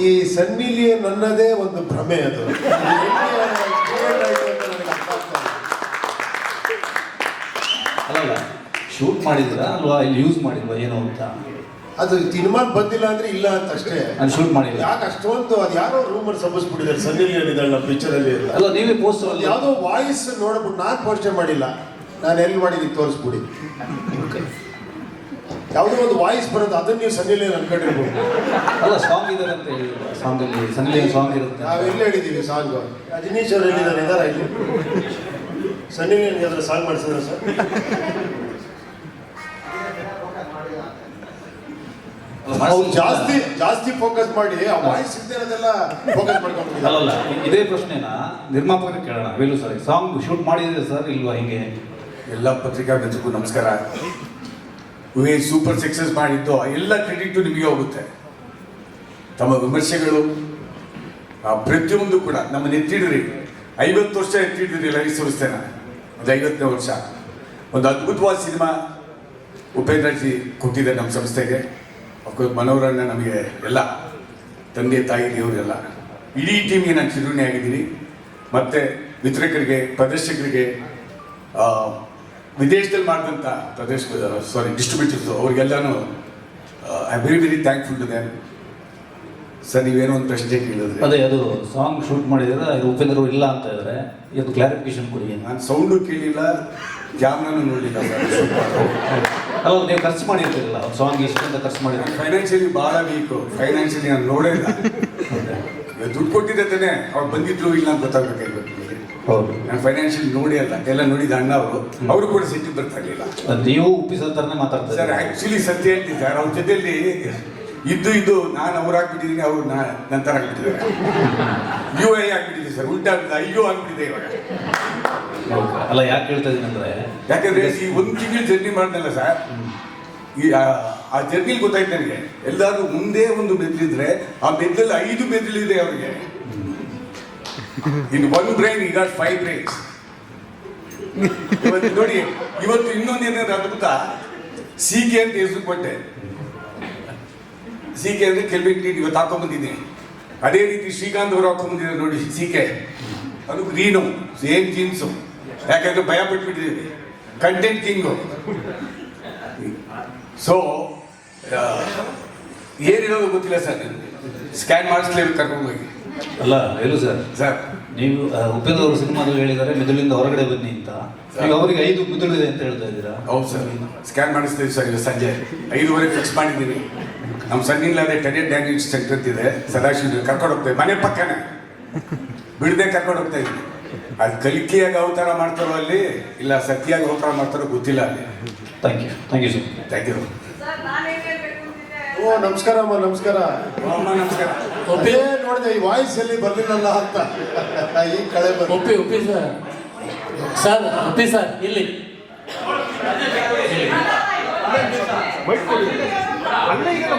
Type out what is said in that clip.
ಈ ಸನ್ನಿಲಿಯ ನನ್ನದೇ ಒಂದು ಭ್ರಮೆ ಅದು. ಅಲ್ಲ ಶೂಟ್ ಮಾಡಿದ್ರ ಅಲ್ವಾ ಇಲ್ಲಿ ಯೂಸ್ ಮಾಡಿದ್ವಾ ಏನೋ ಅಂತ? ಅದು ಸಿನಿಮಾ ಬಂದಿಲ್ಲ ಅಂದ್ರೆ ಇಲ್ಲ ಅಂತ ಅಷ್ಟೇ. ನಾನು ಶೂಟ್ ಮಾಡಿಲ್ಲ. ಯಾಕೆ ಅಷ್ಟೊಂದು ಅದು ಯಾರೋ ರೂಮರ್ ಸಬ್ಬಿಸ್ಬಿಟ್ಟಿದ್ದಾರೆ ಸನ್ನಿಲಿ ನಮ್ಮ ಪಿಕ್ಚರ್ ಅಲ್ಲಿ ಅಲ್ಲ ನೀವೇ ಪೋಸ್ಟರ್ ಅಲ್ಲಿ ಯಾವುದೋ ವಾಯ್ಸ್ ನೋಡ್ಬಿಟ್ಟು ನಾನು ಪೋಸ್ಟೇ ಮಾಡಿಲ್ಲ. ನಾನು ಎಲ್ಲಿ ಮಾಡಿದ್ದೀನಿ ತೋರಿಸ್ಬಿಡಿ. ಯಾವುದೋ ಒಂದು ವಾಯ್ಸ್ ಬರೋದು ಅದನ್ನ ನೀವು ಸನ್ನಿ ಲಿಯೋನ್ ಅನ್ಕೊಂಡಿರ್ಬೋದು ಅಲ್ಲ ಸಾಂಗ್ ಇದಾರೆ ಅಂತ ಹೇಳಿ. ಸಾಂಗ್ ಅಲ್ಲಿ ಸನ್ನಿಲಿಯನ್ ಸಾಂಗ್ ಇರುತ್ತೆ ನಾವು ಎಲ್ಲಿ ಹೇಳಿದ್ದೀವಿ ಸಾಂಗ್. ರಜನೀಶ್ ಅವರು ಹೇಳಿದ್ದಾರೆ ಇದಾರ ಇಲ್ಲಿ? ಸನ್ನಿ ಲೈನ್ ಅದ್ರ ಸಾಂಗ್ ಮಾಡಿಸಿದ್ರೆ ಸರ್? ಜಾಸ್ತಿ ಜಾಸ್ತಿ ಫೋಕಸ್ ಮಾಡಿ ಆ ವಾಯ್ಸ್ ಇದ್ದೇ ಇರೋದೆಲ್ಲ ಫೋಕಸ್ ಅಲ್ಲಲ್ಲ ಇದೇ ಪ್ರಶ್ನೆನ ನಿರ್ಮಾಪಕರಿಗೆ ಕೇಳೋಣ. ವೇಲು ಸರ್ ಸಾಂಗ್ ಶೂಟ್ ಮಾಡಿದ್ರೆ ಸರ್ ಇಲ್ವಾ ಹಿಂಗೆ? ಎಲ್ಲ ಪತ್ರಿಕಾ ಗಜಕ್ಕೂ ನಮಸ್ಕಾರ. ಸೂಪರ್ ಸಕ್ಸಸ್ ಮಾಡಿದ್ದು ಎಲ್ಲ ಕ್ರೆಡಿಟು ನಿಮಗೆ ಹೋಗುತ್ತೆ. ತಮ್ಮ ವಿಮರ್ಶೆಗಳು ಪ್ರತಿಯೊಂದು ಕೂಡ, ನಮ್ಮ ನೆತ್ತಿಡ್ರಿ, ಐವತ್ತು ವರ್ಷ ಎತ್ತಿಡಿದ್ರಿ ಲೈಫ್ ಸುರಸ್ತೇನ, ಒಂದು ಐವತ್ತನೇ ವರ್ಷ. ಒಂದು ಅದ್ಭುತವಾದ ಸಿನಿಮಾ ಉಪೇಂದ್ರಜಿ ಕೊಟ್ಟಿದೆ ನಮ್ಮ ಸಂಸ್ಥೆಗೆ. ಅಫ್ಕೋರ್ಸ್ ಮನೋರಣ್ಣ ನಮಗೆ ಎಲ್ಲ, ತಂದೆ, ತಾಯಿ, ದೇವರೆಲ್ಲ. ಇಡೀ ಟೀಮ್ಗೆ ನಾನು ಚಿರುಣಿ ಆಗಿದ್ದೀನಿ ಮತ್ತು ವಿತರಕರಿಗೆ, ಪ್ರದರ್ಶಕರಿಗೆ ವಿದೇಶದಲ್ಲಿ ಮಾಡಿದಂಥ ಪ್ರದೇಶ sorry distributors ಅವ್ರಿಗೆಲ್ಲನೂ I very very thankful to them sir ನೀವೇನೋ ಒಂದು ಪ್ರಶ್ನೆ ಕೇಳಿದ್ರೆ. ಅದೇ ಅದು ಸಾಂಗ್ ಶೂಟ್ ಮಾಡಿದ್ರೆ ಇದು ಉಪೇಂದ್ರ ಅವ್ರು ಇಲ್ಲ ಅಂತ ಇದ್ರೆ ಇದು ಕ್ಲಾರಿಫಿಕೇಶನ್ ಕೊಡಿ ನಾನು ಸೌಂಡು ಕೇಳಿಲ್ಲ ಕ್ಯಾಮ್ರಾನು ನೋಡಿಲ್ಲ ಸರ್ ಅಲ್ಲ ನೀವು ಖರ್ಚು ಮಾಡಿರ್ತೀರಲ್ಲ ಸಾಂಗ್ ಎಷ್ಟು ಅಂತ ಖರ್ಚು ಮಾಡಿದ್ರೆ ಫೈನಾನ್ಷಿಯಲಿ ಭಾಳ ವೀಕು ಫೈನಾನ್ಷಿಯಲಿ ನಾನು ನೋಡೇ ಇಲ್ಲ. ದುಡ್ಡು ಕೊಟ್ಟಿದ್ದೆ ತಾನೆ ಅವ್ರು ಬಂದಿದ್ರು ಇಲ್ಲ ಅಂತ ಗೊತ್ತಾಗಬೇಕು ನಿಮಗೆ ಹೌದು. ನಾನು ಫೈನಾನ್ಷಿಯಲ್ ನೋಡಿ ಅಲ್ಲ ಎಲ್ಲ ನೋಡಿದ ಅಣ್ಣ ಅವರು ಅವರು ಕೂಡ ಸಿಟ್ಟಿಗೆ ಬರ್ತಾ ಇರಲಿಲ್ಲ. ಅದ್ ನೀವು ಒಪ್ಪಿಸೋ ಥರನೇ ಸರ್ ಮಾತಾಡ್ತಾರೆ ಆಕ್ಚುಲಿ ಸತ್ಯ ಹೇಳ್ತೀನಿ ಸರ್ ಅವ್ರ ಜೊತೆಯಲ್ಲಿ ಇದ್ದು ಇದು ನಾನು ಅವ್ರು ಹಾಕ್ಬಿಟ್ಟಿದ್ದೀನಿ ಅವ್ರು ನಾ ನಂತರ ಹಾಕ್ಬಿಟ್ಟಿದ್ದಾರೆ ಯು ಐ ಹಾಕ್ಬಿಟ್ಟಿದ್ದೀನಿ ಸರ್ ಉಲ್ಟಾ ಅಯ್ಯೋ ಆಗ್ಬಿಟ್ಟಿದೆ ಇವಾಗ. ಅಲ್ಲ ಯಾಕೆ ಹೇಳ್ತಾ ಇದ್ದೀನಿ ಅಂದ್ರೆ ಯಾಕಂದ್ರೆ ಈ ಒಂದು ತಿಂಗಳು ಜರ್ನಿ ಮಾಡ್ದಲ್ಲ ಸರ್ ಈ ಆ- ಆ ಜರ್ನಿಲಿ ಗೊತ್ತಾಯ್ತು ನನಗೆ. ಎಲ್ಲಾದ್ರೂ ಮುಂದೆ ಒಂದು ಮೆದ್ಲಿದ್ರೆ ಆ ಮೆದ್ದಲ್ಲಿ ಐದು ಮೆದ್ಲಿದೆ ಅವ್ರಿಗೆ. ಇನ್ ಒನ್ ಬ್ರೈನ್ ಈಗ ಫೈವ್ ಬ್ರೈನ್ಸ್ ಇವತ್ತು ನೋಡಿ, ಇವತ್ತು ಇನ್ನೊಂದು ಏನಾದ್ರು ಅದ್ಭುತ. ಕೆ ಅಂತ ಹೆಸರು ಕೊಟ್ಟೆ. ಸಿ ಕೆ ಅಂದ್ರೆ ಕೆಲ್ವಿನ್ ಕ್ಲೀನ್ ಇವತ್ತು ಹಾಕೊಂಡ್ಬಂದಿದ್ದೀನಿ ಅದೇ ರೀತಿ ಶ್ರೀಕಾಂತ್ ಅವರು ಹಾಕೊಂಡ್ಬಂದಿದ್ದಾರೆ ನೋಡಿ ಸಿ ಕೆ ಅದು ಗ್ರೀನು ಸೇಮ್ ಜೀನ್ಸು ಯಾಕಂದ್ರೆ ಭಯ ಪಟ್ಬಿಟ್ಟಿದ್ದೀವಿ. ಕಂಟೆಂಟ್ ಕಿಂಗು ಸೊ ಏನಿರೋದು ಗೊತ್ತಿಲ್ಲ ಸರ್ ಸ್ಕ್ಯಾನ್ ಮಾಡಿಸ್ಲೇಬೇಕು ಕರ್ಕೊಂಡು ಹೋಗಿ. ಅಲ್ಲ ಹೇಳು ಸರ್. ಸರ್ ನೀವು ಉಪೇಂದ್ರ ಅವರು ಸಿನಿಮಾದಲ್ಲಿ ಹೇಳಿದ್ದಾರೆ ಮೆದುಳಿಂದ ಹೊರಗಡೆ ಬನ್ನಿ ಅಂತ. ಈಗ ಅವರಿಗೆ ಐದು ಮೆದುಳು ಇದೆ ಅಂತ ಹೇಳ್ತಾ ಇದ್ದೀರಾ? ಹೌದು ಸರ್. ಸ್ಕ್ಯಾನ್ ಮಾಡಿಸ್ತೀವಿ ಸರ್ ಇವತ್ತು ಸಂಜೆ. ಐದುವರೆ ಫಿಕ್ಸ್ ಮಾಡಿದ್ದೀನಿ ನಮ್ಮ ಸಣ್ಣಿಲ್ಲದೆ ಟೆಡೆಡ್ ಡ್ಯಾಮೇಜ್ ಸೆಂಟರ್ ಇದೆ ಸದಾಶಿವ ಕರ್ಕೊಂಡು ಹೋಗ್ತೇವೆ. ಮನೆ ಪಕ್ಕನೇ. ಬಿಡದೆ ಕರ್ಕೊಂಡು ಹೋಗ್ತಾ ಇದ್ವಿ. ಅದು ಕಲಿಕೆಯಾಗಿ ಅವತಾರ ಮಾಡ್ತಾರೋ ಅಲ್ಲಿ ಇಲ್ಲ ಸತ್ಯಾಗಿ ಅವತಾರ ಮಾಡ್ತಾರೋ ಗೊತ್ತಿಲ್ಲ ಅಲ್ಲಿ. Thank you thank you sir thank you ಓ ನಮಸ್ಕಾರ ಅಮ್ಮ ನಮಸ್ಕಾರ. ಅಮ್ಮ ನಮಸ್ಕಾರ. ಒಪ್ಪಿ ನೋಡಿದೆ ಈ ವಾಯ್ಸ್ ಎಲ್ಲಿ ಬರ್ಲಿಲ್ಲಲ್ಲ ಅಂತ. ಈ ಕಳೆ ಬಂದು ಒಪ್ಪಿ ಒಪ್ಪಿ ಸರ್. ಸರ್ ಒಪ್ಪಿ ಸರ್ ಇಲ್ಲಿ. ಈಗ